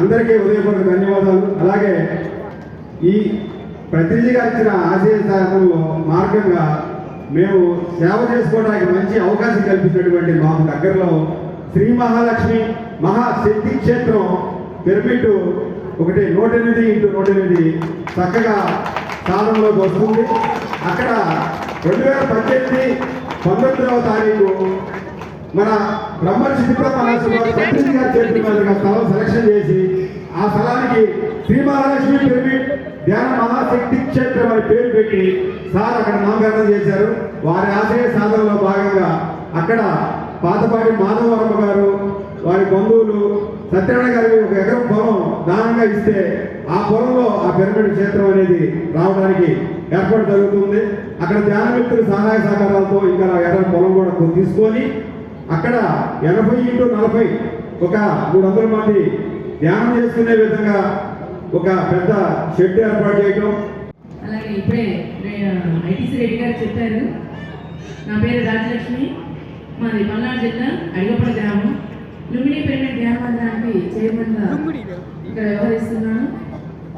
అందరికీ ఉదయపూర్వక ధన్యవాదాలు. అలాగే ఈ ప్రతినిధి గారు ఇచ్చిన ఆశయ సాధనలో మార్గంగా మేము సేవ చేసుకోవడానికి మంచి అవకాశం కల్పించినటువంటి మాకు దగ్గరలో శ్రీ మహాలక్ష్మి మహాశక్తి క్షేత్రం పిరమిడ్ ఒకటి నూట ఎనిమిది ఇంటూ నూట ఎనిమిది చక్కగా స్థానంలోకి వస్తుంది. అక్కడ రెండు వేల పద్దెనిమిది పంతొమ్మిదవ తారీఖు మన బ్రహ్మర్షి విక్రమారాజు మహాశివ ప్రతినిధిగా చేసిన మీదుగా స్థలం చేసి ఆ స్థలానికి శ్రీ మహాలక్ష్మి పిరమిడ్ ధ్యాన మహాశక్తి క్షేత్రం అని పేరు పెట్టి సార్ అక్కడ నామకరణం చేశారు. వారి ఆశయ సాధనలో భాగంగా అక్కడ పాతపాటి మాధవవర్మ గారు వారి బంధువులు సత్యనారాయణ గారికి ఒక ఎకరం పొలం దానంగా ఇస్తే ఆ పొలంలో ఆ పిరమిడ్ క్షేత్రం అనేది రావడానికి ఏర్పాటు జరుగుతుంది. అక్కడ ధ్యాన సహాయ సహకారాలతో ఇంకా ఎకరం పొలం కూడా తీసుకొని అక్కడ ఎనభై ఇంటూ నలభై ఒక మూడు వందల మంది ధ్యానం చేసుకునే విధంగా ఒక పెద్ద షెడ్ ఏర్పాటు చేయటం. అలాగే ఇప్పుడే ఐటీసీ రెడ్డి గారు చెప్పారు. నా పేరు రాజలక్ష్మి. మాది పల్నాడు జిల్లా అడిగపడ గ్రామం. లుమిని ధ్యాన మందిరానికి చైర్మన్గా ఇక్కడ వ్యవహరిస్తున్నాను.